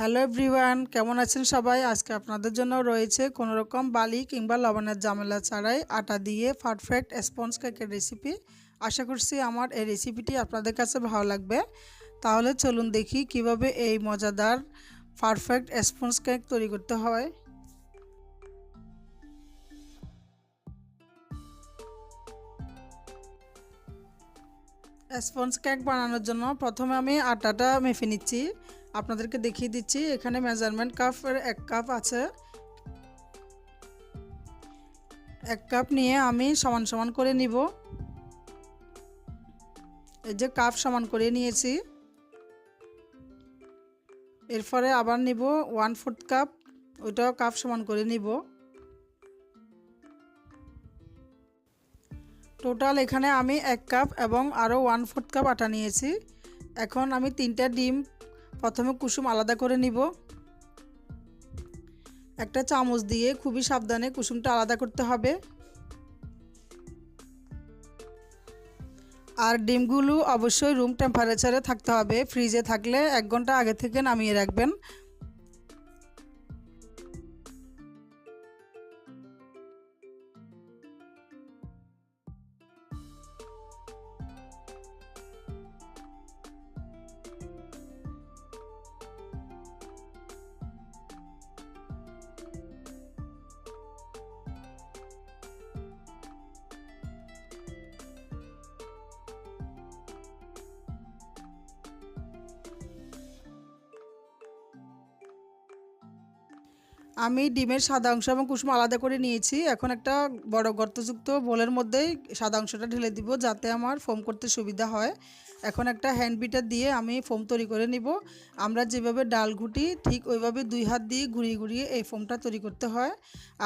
Hello everyone, কেমন আছেন সবাই? আজকে আপনাদের জন্য রয়েছে কোনো রকম বালি কিংবা লবণের ঝামেলা ছাড়াই আটা দিয়ে পারফেক্ট স্পঞ্জ কেকের রেসিপি আশা করছি আমার এই রেসিপিটি আপনাদের কাছে ভালো লাগবে। তাহলে চলুন দেখি কীভাবে এই মজাদার পারফেক্ট স্পঞ্জ কেক তৈরি করতে হয়। স্পঞ্জ কেক বানানোর জন্য প্রথমে আমি আটাটা মেপে নিচ্ছি। আপনাদেরকে দেখিয়ে দিচ্ছি, এখানে মেজারমেন্ট কাপের এক কাপ আছে। এক কাপ নিয়ে আমি সমান সমান করে নিব। এই যে কাপ সমান করে নিয়েছি। এরপরে আবার নিব ওয়ান ফোর্থ কাপ ওইটাও কাপ সমান করে নিব। টোটাল এখানে আমি এক কাপ এবং আরও ওয়ান ফোর্থ কাপ আটা নিয়েছি। এখন আমি তিনটা ডিম প্রথমে কুসুম আলাদা করে নিব। একটা চামচ দিয়ে খুবই সাবধানে কুসুমটা আলাদা করতে হবে। আর ডিমগুলো অবশ্যই রুম টেম্পারেচারে থাকতে হবে। ফ্রিজে থাকলে এক ঘণ্টা আগে থেকে নামিয়ে রাখবেন। আমি ডিমের সাদা অংশ এবং কুসুম আলাদা করে নিয়েছি। এখন একটা বড় গর্তযুক্ত বোলের মধ্যেই সাদা অংশটা ঢেলে দিব যাতে আমার ফোম করতে সুবিধা হয়। এখন একটা হ্যান্ড বিটার দিয়ে আমি ফোম তৈরি করে নিব। আমরা যেভাবে ডাল ঘুটি ঠিক ওইভাবে দুই হাত দিয়ে ঘুরিয়ে ঘুরিয়ে এই ফোমটা তৈরি করতে হয়।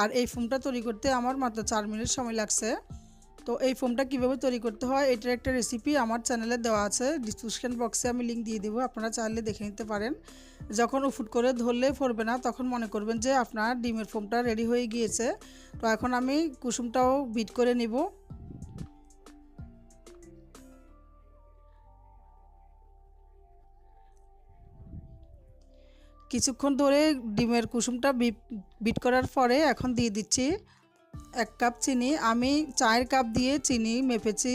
আর এই ফোমটা তৈরি করতে আমার মাত্র চার মিনিট সময় লাগছে। তো এই ফোমটা কীভাবে তৈরি করতে হয়, এটার একটা রেসিপি আমার চ্যানেলে দেওয়া আছে। ডিসক্রিপশন বক্সে আমি লিঙ্ক দিয়ে দেবো, আপনারা চাইলে দেখে নিতে পারেন। যখন উফুট করে ধরলে পড়বে না, তখন মনে করবেন যে আপনার ডিমের ফোমটা রেডি হয়ে গিয়েছে। তো এখন আমি কুসুমটাও বিট করে নিব। কিছুক্ষণ ধরে ডিমের কুসুমটা বিট করার পরে এখন দিয়ে দিচ্ছি। এক কাপ চিনি, আমি চায়ের কাপ দিয়ে চিনি মেপেছি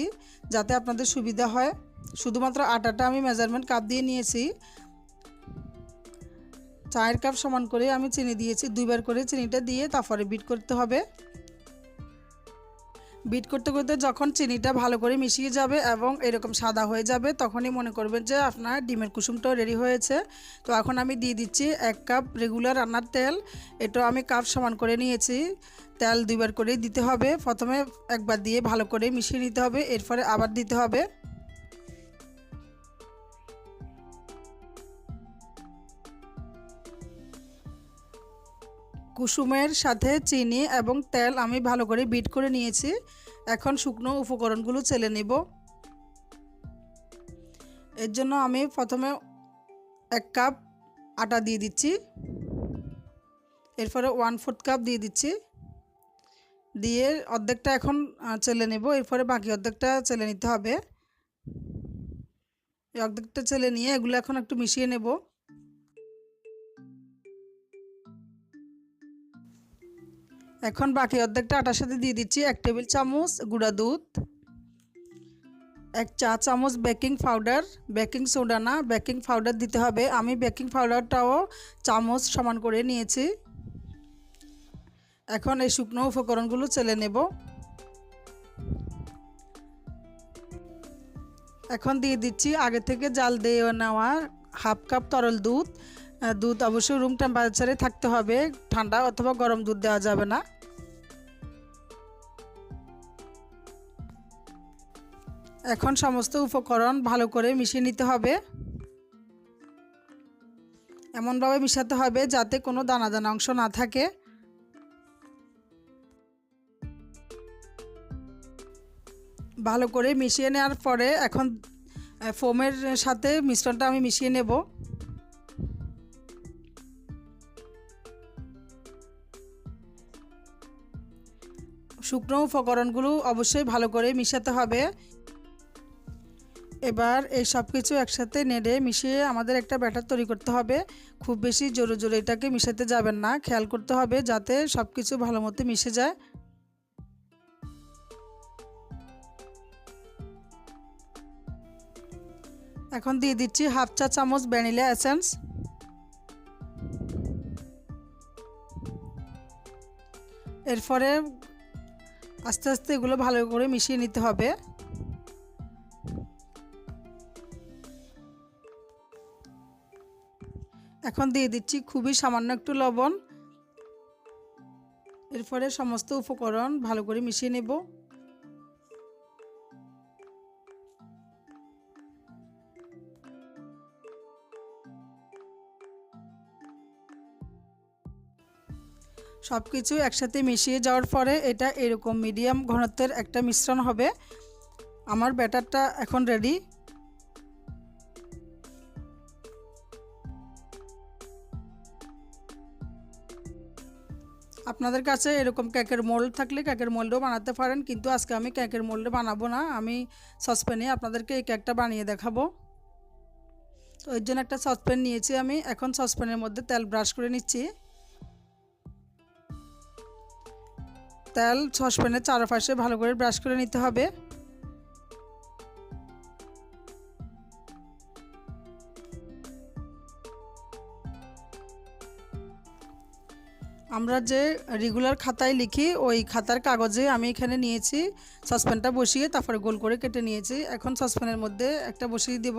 যাতে আপনাদের সুবিধা হয়। শুধুমাত্র আটাটা আমি মেজারমেন্ট কাপ দিয়ে নিয়েছি। চায়ের কাপ সমান করে আমি চিনি দিয়েছি। দুইবার করে চিনিটা দিয়ে তারপরে বিট করতে হবে। বিট করতে করতে যখন চিনিটা ভালো করে মিশিয়ে যাবে এবং এরকম সাদা হয়ে যাবে, তখনই মনে করবেন যে আপনার ডিমের কুসুমটাও রেডি হয়েছে। তো এখন আমি দিয়ে দিচ্ছি এক কাপ রেগুলার রান্নার তেল। এটা আমি কাপ সমান করে নিয়েছি। তেল দুইবার করে দিতে হবে। প্রথমে একবার দিয়ে ভালো করে মিশিয়ে নিতে হবে। এরপরে আবার দিতে হবে। কুসুমের সাথে চিনি এবং তেল আমি ভালো করে বিট করে নিয়েছি। এখন শুকনো উপকরণগুলো চেলে নিব। এর জন্য আমি প্রথমে এক কাপ আটা দিয়ে দিচ্ছি। এরপরে ওয়ান ফোর্থ কাপ দিয়ে দিচ্ছি। দিয়ে অর্ধেকটা এখন চেলে নেব। এরপরে বাকি অর্ধেকটা চেলে নিতে হবে। অর্ধেকটা চেলে নিয়ে এগুলো এখন একটু মিশিয়ে নেব। এখন বাকি অর্ধেকটা আটার সাথে দিয়ে দিচ্ছি এক টেবিল চামচ গুঁড়া দুধ, এক চা চামচ বেকিং পাউডার, বেকিং সোডা না, বেকিং পাউডার দিতে হবে। আমি বেকিং পাউডারটাও চামচ সমান করে নিয়েছি। এখন এই শুকনো উপকরণগুলো চেলে নেব। এখন দিয়ে দিচ্ছি আগে থেকে জাল দিয়ে নেওয়া হাফ কাপ তরল দুধ দুধ অবশ্যই রুম টেম্পারেচারে থাকতে হবে। ঠান্ডা অথবা গরম দুধ দেওয়া যাবে না। এখন সমস্ত উপকরণ ভালো করে মিশিয়ে নিতে হবে। এমনভাবে মিশাতে হবে যাতে কোনো দানা দানা অংশ না থাকে। ভালো করে মিশিয়ে নেওয়ার পরে এখন ফোমের সাথে মিশ্রণটা আমি মিশিয়ে নেব। শুকনো উপকরণগুলো অবশ্যই ভালো করে মিশাতে হবে। এবার এই সব কিছু একসাথে নেড়ে মিশিয়ে আমাদের একটা ব্যাটার তৈরি করতে হবে। খুব বেশি জোরে জোরে এটাকে মিশাতে যাবেন না। খেয়াল করতে হবে যাতে সব কিছু ভালো মতো মিশে যায়। এখন দিয়ে দিচ্ছি হাফ চা চামচ ভ্যানিলা এসেন্স। এরপরে আস্তে আস্তে এগুলো ভালো করে মিশিয়ে নিতে হবে। এখন দিয়ে দিচ্ছি খুবই সামান্য একটু লবণ। এরপরে সমস্ত উপকরণ ভালো করে মিশিয়ে নেব। সব কিছু একসাথে মিশিয়ে যাওয়ার পরে এটা এরকম মিডিয়াম ঘনত্বের একটা মিশ্রণ হবে। আমার ব্যাটারটা এখন রেডি আপনাদের কাছে এরকম কেকের মোল্ড থাকলে কেকের মোল্ডও বানাতে পারেন, কিন্তু আজকে আমি কেকের মোল্ডে বানাবো না। আমি সসপ্যানে আপনাদেরকে এই কেকটা বানিয়ে দেখাবো। তো এর জন্য একটা সসপ্যান নিয়েছি আমি। এখন সসপ্যানের মধ্যে তেল ব্রাশ করে নিচ্ছি। তেল সসপ্যানের চারপাশে ভালো করে ব্রাশ করে নিতে হবে। আমরা যে রেগুলার খাতায় লিখি, ওই খাতার কাগজে আমি এখানে নিয়েছি, সসপ্যানটা বসিয়ে তারপরে গোল করে কেটে নিয়েছি। এখন সসপ্যানের মধ্যে একটা বসিয়ে দেব।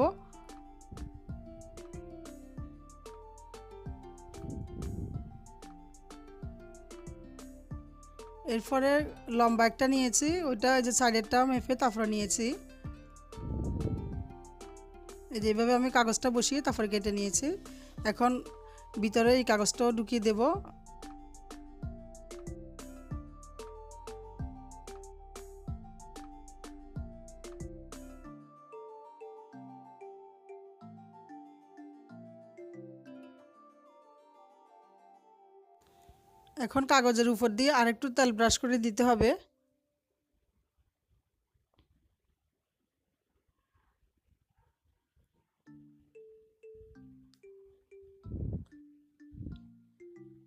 এরপরে লম্বা একটা নিয়েছি, ওইটা এই যে সাইডেরটা মেপে তারপরে নিয়েছি। এই আমি কাগজটা বসিয়ে তারপরে কেটে নিয়েছি। এখন ভিতরে এই কাগজটাও ঢুকিয়ে দেবো। এখন কাগজের উপর দিয়ে আরেকটু তেল ব্রাশ করে দিতে হবে।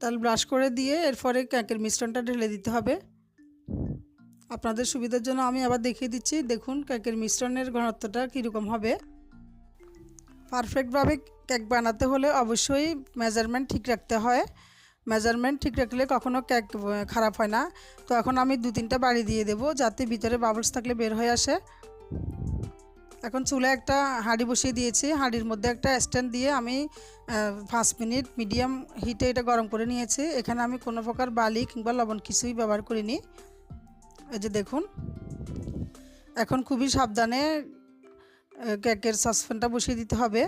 তেল ব্রাশ করে দিয়ে এরপরে কেকের মিশ্রণটা ঢেলে দিতে হবে। আপনাদের সুবিধার জন্য আমি আবার দেখিয়ে দিচ্ছি, দেখুন কেকের মিশ্রণের ঘনত্বটা কীরকম হবে। পারফেক্টভাবে কেক বানাতে হলে অবশ্যই মেজারমেন্ট ঠিক রাখতে হয়। মেজারমেন্ট ঠিক রাখলে কখনো কেক খারাপ হয় না। তো এখন আমি দু তিনটা বাড়ি দিয়ে দেবো যাতে ভিতরে বাবলস থাকলে বের হয়ে আসে। এখন চুলে একটা হাঁড়ি বসিয়ে দিয়েছি। হাঁড়ির মধ্যে একটা স্ট্যান্ড দিয়ে আমি পাঁচ মিনিট মিডিয়াম হিটে এটা গরম করে নিয়েছি। এখানে আমি কোনো প্রকার বালি কিংবা লবণ কিছুই ব্যবহার করিনি। এই যে দেখুন, এখন খুবই সাবধানে কেকের সসপ্যানটা বসিয়ে দিতে হবে।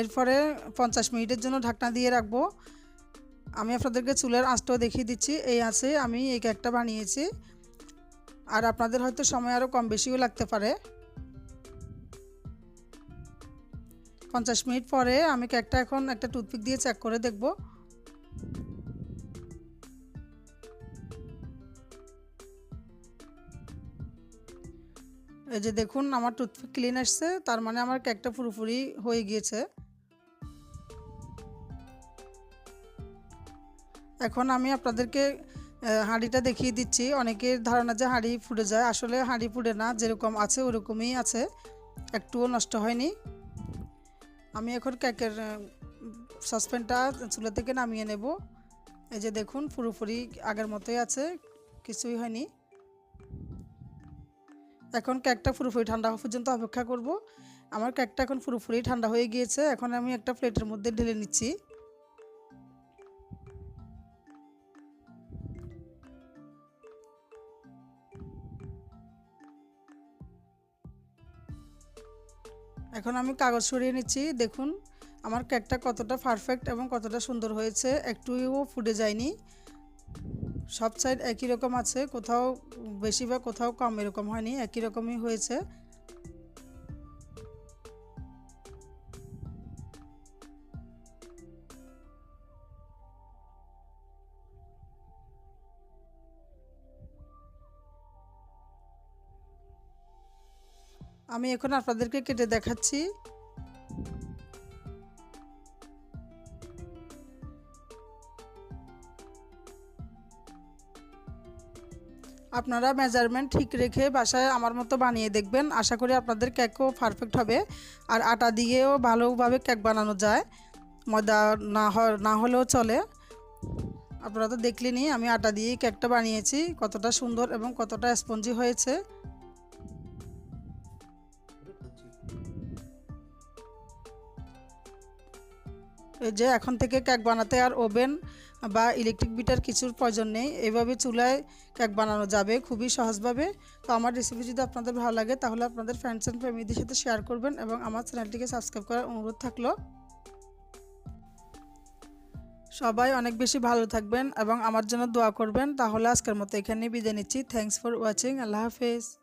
এরপরে পঞ্চাশ মিনিটের জন্য ঢাকনা দিয়ে রাখব। আমি আপনাদেরকে চুলের আঁচটাও দেখিয়ে দিচ্ছি। এই আছে আমি এই কেকটা বানিয়েছি। আর আপনাদের হয়তো সময় আরও কম বেশিও লাগতে পারে। পঞ্চাশ মিনিট পরে আমি কেকটা এখন একটা টুথপিক দিয়ে চেক করে দেখব। এই যে দেখুন, আমার টুথপিক ক্লিন আসছে। তার মানে আমার কেকটা পুরোপুরি হয়ে গিয়েছে। এখন আমি আপনাদেরকে হাঁড়িটা দেখিয়ে দিচ্ছি। অনেকের ধারণা যে হাঁড়ি ফুটে যায়। আসলে হাঁড়ি ফুটে না, যেরকম আছে ওরকমই আছে। একটুও নষ্ট হয়নি। আমি এখন কেকের সসপ্যানটা চুলা থেকে নামিয়ে নেব। এই যে দেখুন, পুরোপুরি আগের মতোই আছে, কিছুই হয়নি। এখন কেকটা পুরোপুরি ঠান্ডা হওয়া পর্যন্ত অপেক্ষা করব। আমার কেকটা এখন পুরোপুরি ঠান্ডা হয়ে গিয়েছে। এখন আমি একটা প্লেটের মধ্যে ঢেলে নিচ্ছি। এখন আমি কাগজ সরিয়ে নিচ্ছি। দেখুন, আমার কেকটা কতটা পারফেক্ট এবং কতটা সুন্দর হয়েছে। একটুও ফুটে যায়নি। সব সাইড একই রকম আছে, কোথাও বেশি বা কোথাও কম এরকম হয়নি, একই রকমই হয়েছে। আমি এখন আপনাদেরকে কেটে দেখাচ্ছি। আপনারা মেজারমেন্ট ঠিক রেখে বাসায় আমার মতো বানিয়ে দেখবেন। আশা করি আপনাদের কেকও পারফেক্ট হবে। আর আটা দিয়েও ভালোভাবে কেক বানানো যায়। ময়দা না না হলেও চলে। আপনারা তো দেখলেনই আমি আটা দিয়েই কেকটা বানিয়েছি। কতটা সুন্দর এবং কতটা স্পঞ্জি হয়েছে। যে এখন থেকে কেক বানাতে আর ওভেন বা ইলেকট্রিক বিটার কিছুর প্রয়োজন নেই। এইভাবে চুলায় কেক বানানো যাবে খুবই সহজভাবে। তো আমার রেসিপি যদি আপনাদের ভালো লাগে তাহলে আপনাদের ফ্রেন্ডস অ্যান্ড ফ্যামিলিদের সাথে শেয়ার করবেন এবং আমার চ্যানেলটিকে সাবস্ক্রাইব করার অনুরোধ থাকল। সবাই অনেক বেশি ভালো থাকবেন এবং আমার জন্য দোয়া করবেন। তাহলে আজকের মতো এখানেই বিদায় নিচ্ছি। থ্যাংকস ফর ওয়াচিং আল্লাহ হাফেজ।